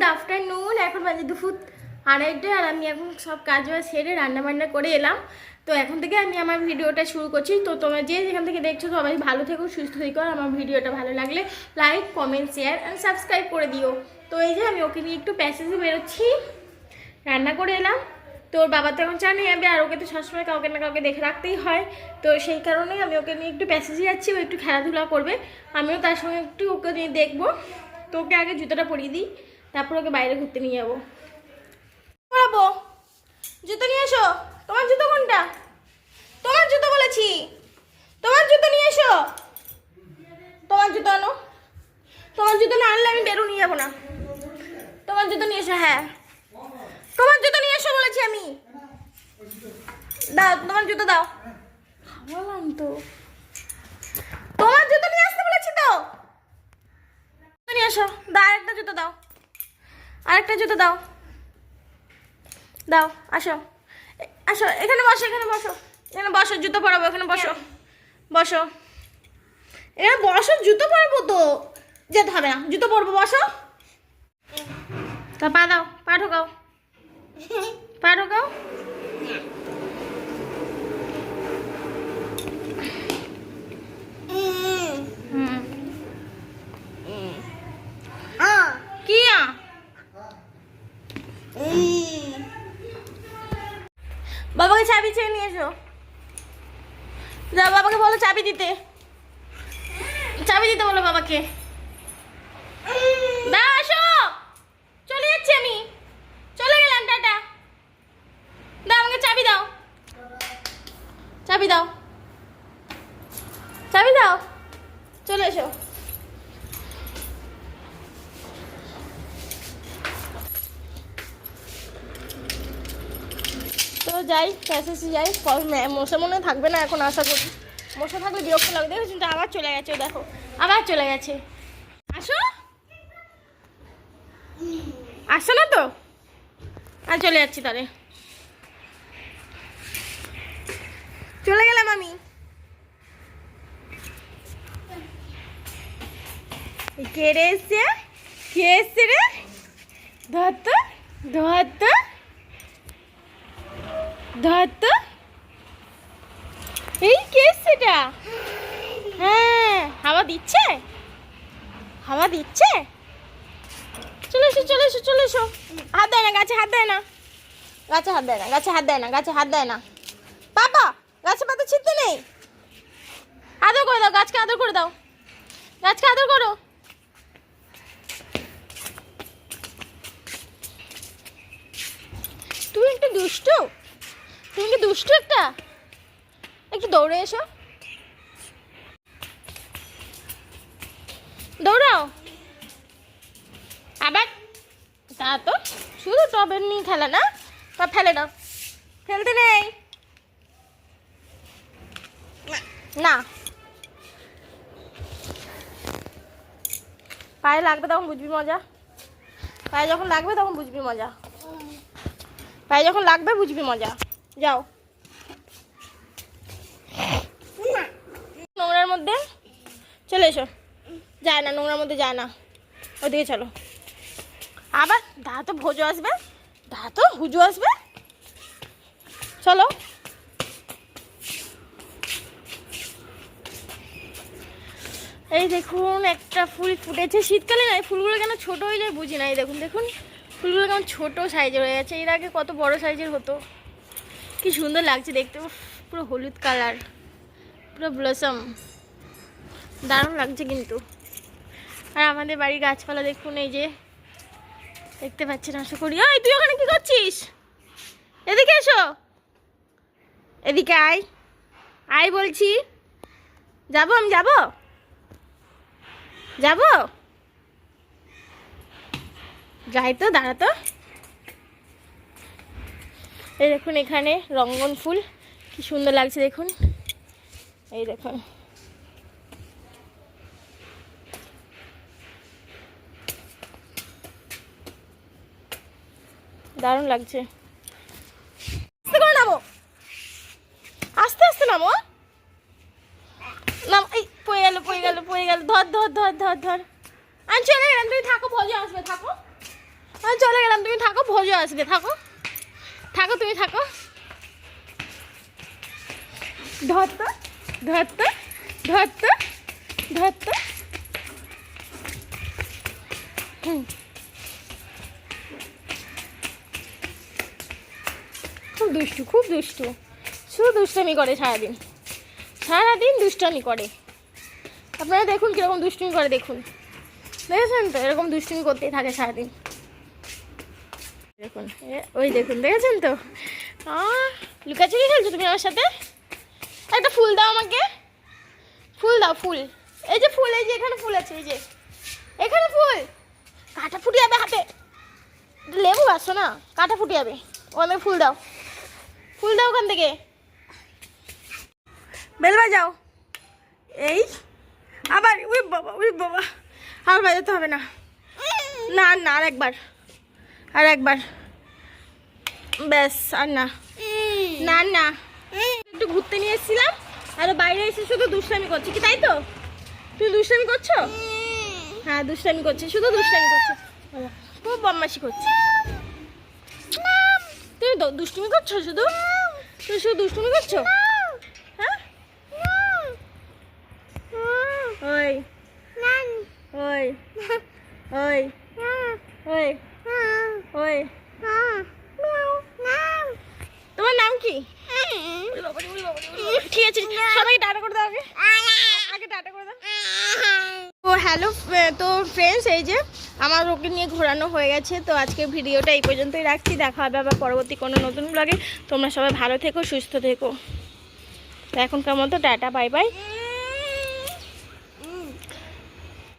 Good afternoon এখন বাজে দুপুর আড়াইটে আর আমি এখন সব কাজ বাজ সেরে রান্না বান্না করে এলাম। তো এখন থেকে আমি আমার ভিডিওটা শুরু করছি। তো তোমরা যে যেখান থেকে দেখছ সবাই ভালো থেকো, সুস্থ থেকো আর আমার ভিডিওটা ভালো লাগলে like comment share and subscribe করে দিও। তো এই যে আমি ওকে নিয়ে একটু প্যাসেজে বেরোচ্ছি। রান্না করে এলাম। তো ওর বাবা তো এখন জানে আমি আর ওকে তো সবসময় কাউকে না কাউকে দেখে রাখতেই হয়। তো সেই কারণেই আমি ওকে নিয়ে একটু প্যাসেজে যাচ্ছি, ও একটু খেলাধুলা করবে। আমিও তার সঙ্গে একটু ওকে নিয়ে দেখব। তো ওকে আগে জুতোটা পরিয়ে দিই। তারপর ওকে বাইরে ঘুরতে নিয়ে যাব। পরাবো জুতো নিয়ে এসো। তোমার জুতো কোনটা? তোমার জুতো বলেছি। তোমার জুতো নিয়ে এসো। তোমার জুতো আনো। তোমার জুতো না আনলে আমি বেরো নিয়ে যাব না। তোমার জুতো নিয়ে এসো হ্যাঁ। তোমার জুতো নিয়ে এসো বলেছি আমি। দাও, তোমার জুতো দাও। বললাম তো। তোমার জুতো নিয়ে আসতে বলেছি তো। নিয়ে এসো। দাও আরেকটা জুতো দাও। আরেকটা জুতো দাও। দাও, আসো। আসো, এখানে বসো এখানে বসো। এখানে বসো, জুতো পরাবো, এখানে বসো। বসো। এখানে বসো, জুতো পরাবো তো। যেতে হবে না, জুতো পরবো, বসো। তা পা দাও, পা ঢোকাও। পা ঢোকাও হুম কি আ? বাবাকে চাবি চেয়ে নিয়ে এসো। যা, বাবাকে বলো চাবি দিতে। চাবি দিতে বলো বাবাকে। চলে আমি। চলে গেলাম, টাটা। দাও আমাকে চাবি দাও। চাবি দাও। চাবি দাও। চলে এসো। যাই প্যাসেজে যাই মশা মনে থাকবে না এখন, আশা করি। মশা থাকলে বিরক্ত লাগবে কিন্তু আবার চলে গেছে, দেখো। আবার চলে গেছে। আসো। আসছো না তো? আর চলে যাচ্ছি তাহলে। চলে গেলাম আমি। কে রে এসছে? কে এসছে রে? ধর তো ধর তো। ধর তো এই কে সেটা হ্যাঁ হাওয়া দিচ্ছে? হাওয়া দিচ্ছে? চলে এসো চলে এসো চলে এসো। হাত দেয় না, গাছে হাত দেয় না। গাছে হাত দেয় না, গাছে হাত দেয় না, গাছে হাত দেয় না। বাবা, গাছে পাতা ছিটতে নেই। আদর করে দাও, গাছকে আদর করে দাও। গাছকে আদর করো। তুমি একটু দুষ্টু? তুমি কি দুষ্টু একটা? একটু দৌড়ে এসো। দৌড়াও। আবার? তা তো, শুধু টবের নিয়ে খেলা না? বা ফেলে দাও। ফেলতে নেই। না। পায়ে লাগবে তখন বুঝবি মজা। পায়ে যখন লাগবে তখন বুঝবি মজা। পায়ে যখন লাগবে বুঝবি মজা। যাও। নোংরার মধ্যে চলে এসো। যায় না, নোংরার মধ্যে যায় না। ওদিকে চলো। আবার দা তো ভোজো আসবে, দা তো হুজু আসবে। চলো। এই দেখুন, একটা ফুল ফুটেছে। শীতকালে না ফুলগুলো কেন ছোট হয়ে যায় বুঝি না। এই দেখুন দেখুন। ফুলগুলো কেমন ছোট সাইজের হয়ে গেছে। এর আগে কত বড় সাইজের হতো। কি সুন্দর লাগছে দেখতে। পুরো হলুদ কালার, পুরো ব্লসম দারুণ লাগছে কিন্তু। আর আমাদের বাড়ির গাছপালা দেখুন, এই যে দেখতে পাচ্ছেন, আশা করি। ওই তুই ওখানে কি করছিস? এদিকে এসো। এদিকে আয়। আয় বলছি। যাব আমি, যাব? যাব? যাই তো দাঁড়াতো এই দেখুন এখানে রঙ্গন ফুল, কি সুন্দর লাগছে দেখুন। এই দেখুন। দারুণ লাগছে। আস্তে নামো। আস্তে আস্তে নামো নাম, এই, পড়ে গেল পড়ে গেল পড়ে গেল। ধর ধর ধর ধর ধর। আমি চলে গেলাম, তুমি থাকো ভোজে আসবে, থাকো। আমি চলে গেলাম, তুমি থাকো, ভোজও আসবে, থাকো। থাকো, তুমি থাকো। ধরতো ধরতো ধরতো ধরতো। খুব দুষ্টু খুব দুষ্টু। শুধু দুষ্টামি করে সারাদিন। সারাদিন দুষ্টামি করে। আপনারা দেখুন কীরকম দুষ্টুমি করে, দেখুন। দেখেছেন তো? এরকম দুষ্টুমি করতেই থাকে সারাদিন। দেখুন। ওই দেখুন দেখেছেন তো? লুকাচুরি খেলছো তুমি আমার সাথে? একটা ফুল দাও আমাকে। ফুল দাও ফুল। এই যে ফুল এই যে এখানে ফুল আছে এই যে। এখানে ফুল। কাঁটা ফুটে যাবে হাতে। লেবু আসছো না? কাঁটা ফুটে যাবে। ও আমাকে ফুল দাও। ফুল দাও ওখান থেকে। বেল বাজাও। এই। আবার উই বাবা উই বাবা। আর বাজাতে হবে না। না না আর একবার। আর একবার। ব্যাস, আর না। না না। একটু ঘুরতে নিয়ে এসেছিলাম, আর বাইরে এসে শুধু দুষ্টামি করছে। কি তাই তো? তুমি দুষ্টামি করছ? হ্যাঁ দুষ্টামি করছে, শুধু দুষ্টামি করছে। খুব বদমাশি করছে। তুমি দুষ্টুমি করছ শুধু? তুমি শুধু দুষ্টুমি করছ হ্যাঁ ওই ওই ওই ওই ওই। তোমার নাম কি? ঠিক আছে সবাই টাটা করে দাও আগে। আগে টাটা করে দাও। তো হ্যালো, তো ফ্রেন্ডস এই যে আমার ওকে নিয়ে ঘোরানো হয়ে গেছে, তো আজকে ভিডিওটা এই পর্যন্তই রাখছি। দেখা হবে আবার পরবর্তী কোনো নতুন ব্লগে তোমরা সবাই ভালো থেকো, সুস্থ থেকো। এখনকার মতো টাটা বাই বাই